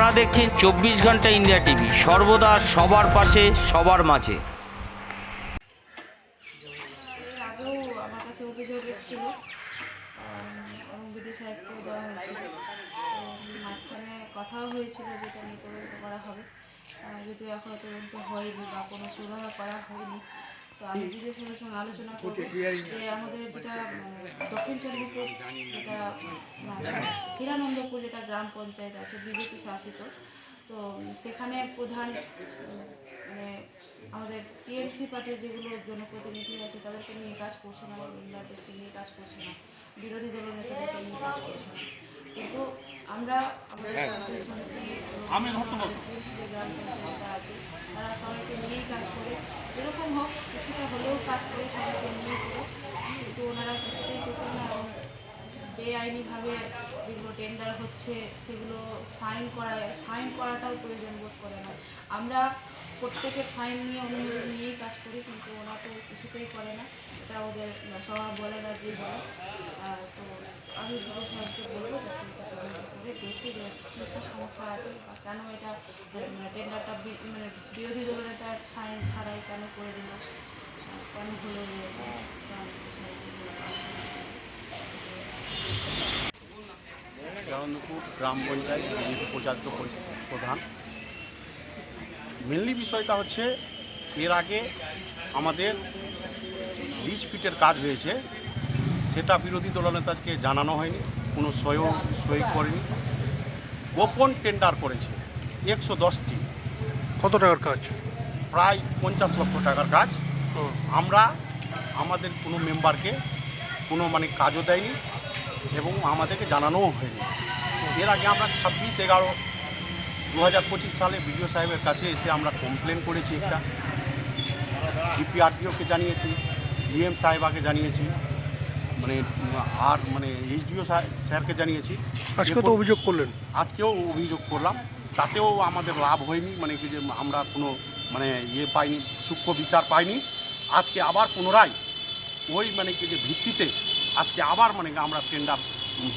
আপনারা দেখছেন চব্বিশ ঘণ্টা ইন্ডিয়া টিভি। সর্বদা সবার পাশে, সবার মাঝে। আমার মাঝখানে কথাও হয়েছিল যেটা নিয়ে তদন্ত করা হবে। যদিও এখনও তদন্ত হয়নি বা কোনো সুরাহা করা হয়নি। তো আমি সাহেবের সঙ্গে আলোচনা করব। যে আমাদের যেটা দক্ষিণ চন্দ্রপুর যেটা হীরানন্দপুর যেটা গ্রাম পঞ্চায়েত আছে বিজেপি শাসিত। তো সেখানে প্রধান মানে আমাদের টিএমসি পার্টির যেগুলো জনপ্রতিনিধি আছে তাদেরকে নিয়ে কাজ করছে না মেম্বারদেরকে নিয়ে কাজ করছে না বিরোধী দলের নেতাদেরকে নিয়ে কাজ করছে না। কিন্তু আমরা আমাদের পঞ্চায়েত সমিতি এবং TMC যে গ্রাম পঞ্চায়েতটা আছে তারা সবাইকে নিয়েই কাজ করে। যেরকম হোক, কিছুটা হলেও কাজ করে সবাইকে নিয়ে করে কিন্তু ওনারা কিছুতেই করছেন না বেআইনিভাবে যেগুলো টেন্ডার হচ্ছে, সেগুলো সাইন করা সাইন করাটাও প্রয়োজন বোধ করে না। আমরা প্রত্যেকের সাইন নিয়ে অনুমোদন নিয়েই কাজ করি, কিন্তু ওরা তো কিছুতেই করে না। এটা ওদের স্বভাব বলে না যে বলে তো আমি বিদেশ সাহেবকে বলব যাতে এটা তদন্ত করে কী সমস্যা আছে কেন এটা মানে টেন্ডারটা মানে বিরোধী দলের একটা সাইন ছাড়াই কেন করে দিল কেন গ্রাম পঞ্চায়েত বিজেপি প্রচারিত প্রধান মেনলি বিষয়টা হচ্ছে, এর আগে আমাদের লিজ ফিটের কাজ হয়েছে, সেটা বিরোধী দলনেতাকে জানানো হয়নি, কোনো সই সই করেনি। গোপন টেন্ডার করেছে একশো দশটি। কত টাকার কাজ? প্রায় পঞ্চাশ লক্ষ টাকার কাজ। আমরা আমাদের কোনো মেম্বারকে কোনো মানে কাজও দেয়নি এবং আমাদেরকে জানানোও হয়নি। এর আগে আমরা ছাব্বিশ এগারো দু হাজার পঁচিশ সালে বিডিও সাহেবের কাছে এসে আমরা কমপ্লেন করেছি একটা। ডিপিআরটিওকে জানিয়েছি ডিএম সাহেবাকে জানিয়েছি। মানে আর মানে এইচডিও স্যারকে জানিয়েছি। আজকে তো অভিযোগ করলেন। আজকেও অভিযোগ করলাম। তাতেও আমাদের লাভ হয়নি মানে কি যে আমরা কোনো মানে ইয়ে পাইনি সূক্ষ্ম বিচার পাইনি। আজকে আবার পুনরায় ওই মানে কি যে ভিত্তিতে আজকে আবার মানে আমরা টেন্ডার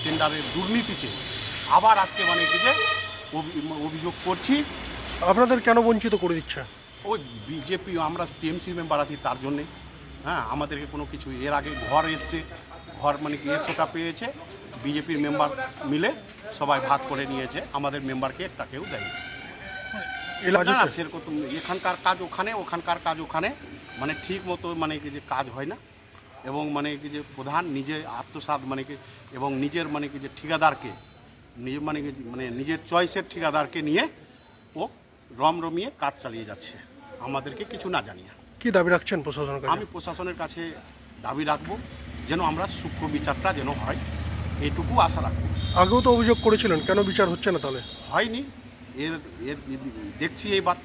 টেন্ডারের দুর্নীতিতে আবার আজকে মানে কি যে অভি- অভিযোগ করছি। আপনাদের কেন বঞ্চিত করে দিচ্ছে? ওই বিজেপি আমরা টিএমসি মেম্বার আছি তার জন্যে। হ্যাঁ আমাদেরকে কোনো কিছু এর আগে ঘর এসছে ঘর মানে কি একশোটা পেয়েছে। বিজেপির মেম্বার মিলে সবাই ভাগ করে নিয়েছে। আমাদের মেম্বারকে একটা কেউ দেয়নি। না সেরকম এখানকার কাজ ওখানে ওখানকার কাজ ওখানে। মানে ঠিক মতো মানে কি যে কাজ হয় না। এবং মানে কি যে প্রধান নিজে আত্মসাৎ মানে কি এবং নিজের মানে কি যে ঠিকাদারকে নিজে মানে কি মানে নিজের চয়েসের ঠিকাদারকে নিয়ে ও রম রমিয়ে কাজ চালিয়ে যাচ্ছে। আমাদেরকে কিছু না জানিয়ে। কি দাবি রাখছেন প্রশাসনের আমি প্রশাসনের কাছে দাবি রাখব। যেন আমরা সূক্ষ্ম বিচারটা যেন হয় এইটুকু আশা রাখব। আগেও তো অভিযোগ করেছিলেন কেন বিচার হচ্ছে না তাহলে? হয়নি। এর এর দেখছি এবার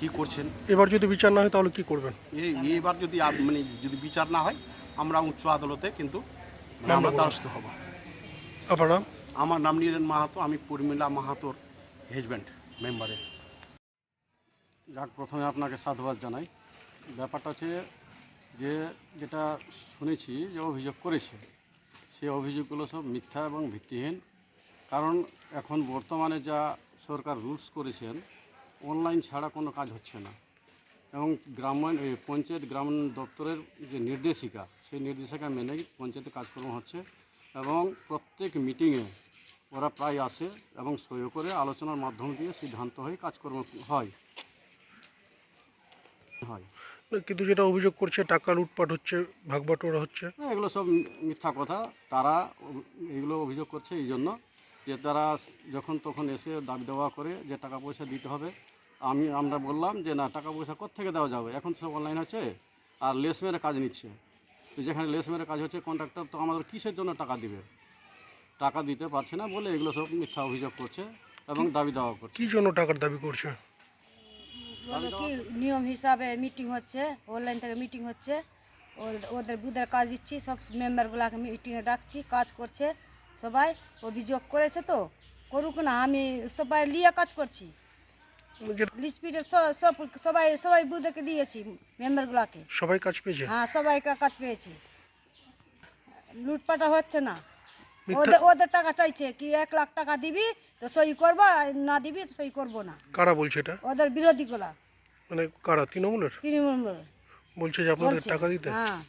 কি করছেন। এবার যদি বিচার না হয় তাহলে কি করবেন? এই এবার যদি আপ- মানে যদি বিচার না হয় আমরা উচ্চ আদালতে কিন্তু মানে আমরা দ্বারস্থ হব। আপনারা আমার নাম নীরেন মাহাতো আমি পরিমিলা মাহাতোর হেজব্যান্ড মেম্বারের যাক প্রথমে আপনাকে সাধুবাদ জানাই। ব্যাপারটা হচ্ছে যে যেটা শুনেছি যে অভিযোগ করেছে সেই অভিযোগগুলো সব মিথ্যা এবং ভিত্তিহীন। কারণ এখন বর্তমানে যা সরকার রুলস করেছেন, অনলাইন ছাড়া কোনো কাজ হচ্ছে না। এবং গ্রামায়ণ এই পঞ্চায়েত গ্রাম দপ্তরের যে নির্দেশিকা, সেই নির্দেশিকা মেনেই পঞ্চায়েতে কাজকর্ম হচ্ছে এবং প্রত্যেক মিটিংয়ে ওরা প্রায় আসে এবং সই করে আলোচনার মাধ্যম দিয়ে সিদ্ধান্ত হয়ে কাজকর্ম হয়। হয়। কিন্তু যেটা অভিযোগ করছে টাকা লুটপাট হচ্ছে ভাগবাটোয়ারা হচ্ছে। না, এগুলো সব মিথ্যা কথা। তারা অভ- এগুলো অভিযোগ করছে এই জন্য যে তারা যখন তখন এসে দাবি দেওয়া করে যে টাকা পয়সা দিতে হবে। আমি আমরা বললাম যে না টাকা পয়সা থেকে দেওয়া যাবে? এখন সব অনলাইন আছে আর লেস মেরে কাজ নিচ্ছে। তো যেখানে লেস মেরে কাজ হচ্ছে কন্ট্রাক্টর তো আমাদের কিসের জন্য টাকা দিবে? টাকা দিতে পারছে না বলে এগুলো সব মিথ্যা অভিযোগ করছে এবং দাবি দেওয়া করছে। কি জন্য টাকার দাবি করছে? কি নিয়ম হিসাবে মিটিং হচ্ছে অনলাইন থেকে মিটিং হচ্ছে। ওদের বুধের কাজ দিচ্ছি সব মেম্বারগুলোকে মিটিংয়ে ডাকছি কাজ করছে সবাই। অভিযোগ করেছে তো করুক না আমি সবাই নিয়ে কাজ করছি। লিচপিটের সব সবাই সবাই বুধেরকে দিয়েছি মেম্বারগুলোকে সবাই কাজ পেয়েছে? হ্যাঁ সবাইকে কাজ পেয়েছি। লুটপাটা হচ্ছে না। ওদের ওদের টাকা চাইছে কি এক লাখ টাকা দিবি তো সই করব না দিবি তো সই করব না। কারা বলছে এটা? ওদের বিরোধীগুলা। মানে কারা তৃণমূলের? তৃণমূল বলছে যে আপনাদের বলছে। টাকা দিতে? হ্যাঁ।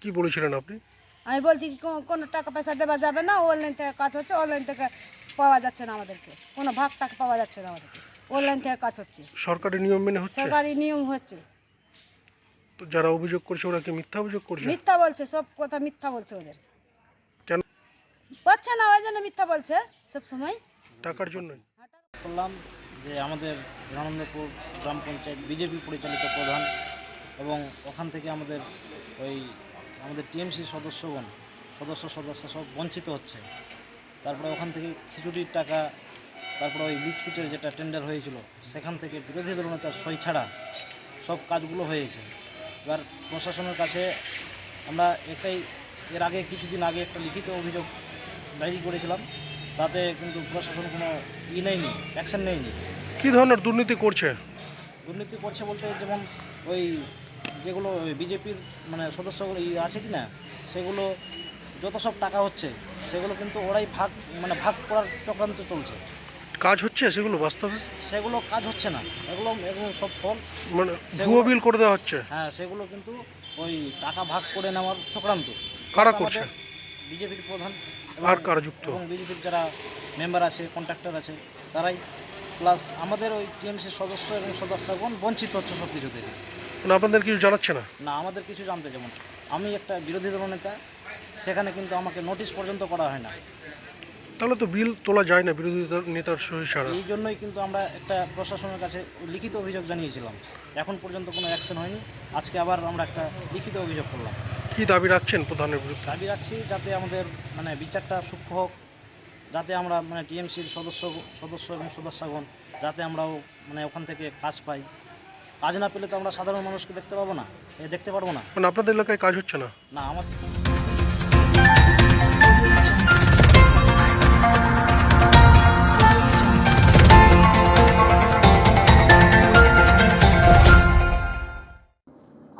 কি বলেছিলেন আপনি? আমি বলছি কি কো- কোনো টাকা পয়সা দেওয়া যাবে না অনলাইন থেকে কাজ হচ্ছে অনলাইন থেকে পাওয়া যাচ্ছে না আমাদেরকে। কোনো ভাগ টাকা পাওয়া যাচ্ছে না আমাদেরকে। অনলাইন থেকে কাজ হচ্ছে। সরকারি নিয়ম মেনে হচ্ছে? সরকারি নিয়ম হচ্ছে। তো যারা অভিযোগ করছে ওরা কি মিথ্যা অভিযোগ করছে? মিথ্যা বলছে সব কথা মিথ্যা বলছে ওদের। পাচ্ছে না ওই জন্য মিথ্যা বলছে সব সময়। টাকার জন্য। করলাম যে আমাদের আনন্দপুর গ্রাম পঞ্চায়েত বিজেপি পরিচালিত প্রধান এবং ওখান থেকে আমাদের ওই আমাদের টিএমসি সদস্যগণ সদস্য সদস্য সব বঞ্চিত হচ্ছে। তারপরে ওখান থেকে খিচুড়ির টাকা তারপরে ওই পিটের যেটা টেন্ডার হয়েছিল সেখান থেকে বিরোধী দলনেতার সই ছাড়া সব কাজগুলো হয়েছে এবার প্রশাসনের কাছে আমরা একটাই এর আগে কিছুদিন আগে একটা লিখিত অভিযোগ ডায়েরি করেছিলাম। তাতে কিন্তু প্রশাসন কোনো ই নেয়নি অ্যাকশন নেয়নি। কী ধরনের দুর্নীতি করছে? দুর্নীতি করছে বলতে যেমন ওই যেগুলো বিজেপির মানে সদস্যগুলো ই আছে কি না সেগুলো যত সব টাকা হচ্ছে সেগুলো কিন্তু ওরাই ভাগ মানে ভাগ করার চক্রান্ত চলছে। কাজ হচ্ছে সেগুলো বাস্তবে? সেগুলো কাজ হচ্ছে না এগুলো এগুলো সব ফল মানে ভুয়ো বিল করে দেওয়া হচ্ছে? হ্যাঁ সেগুলো কিন্তু ওই টাকা ভাগ করে নেওয়ার চক্রান্ত। কারা করছে? বিজেপির প্রধান আর কারা যুক্ত? এবং বিজেপির যারা মেম্বার আছে কন্ট্রাক্টর আছে তারাই প্লাস আমাদের ওই টিএমসির সদস্য এবং সদস্যগণ বঞ্চিত হচ্ছে সব কিছু থেকে মানে আপনাদের কিছু জানাচ্ছে না? না আমাদের কিছু জানতে যেমন আমি একটা বিরোধী দল নেতা সেখানে কিন্তু আমাকে নোটিশ পর্যন্ত করা হয় না। তাহলে তো বিল তোলা যায় না বিরোধী দল নেতার সহি এই জন্যই কিন্তু আমরা একটা প্রশাসনের কাছে লিখিত অভিযোগ জানিয়েছিলাম। এখন পর্যন্ত কোনো অ্যাকশন হয়নি। আজকে আবার আমরা একটা লিখিত অভিযোগ করলাম। কি দাবি রাখছেন প্রধানের বিরুদ্ধে? দাবি রাখছি যাতে আমাদের মানে বিচারটা সূক্ষ্ম হোক যাতে আমরা মানে টিএমসির সদস্য সদস্য এবং সদস্যগণ যাতে আমরাও মানে ওখান থেকে কাজ পাই। কাজ না পেলে তো আমরা সাধারণ মানুষকে দেখতে পাবো না দেখতে পারব না। মানে আপনাদের এলাকায় কাজ হচ্ছে না? না আমার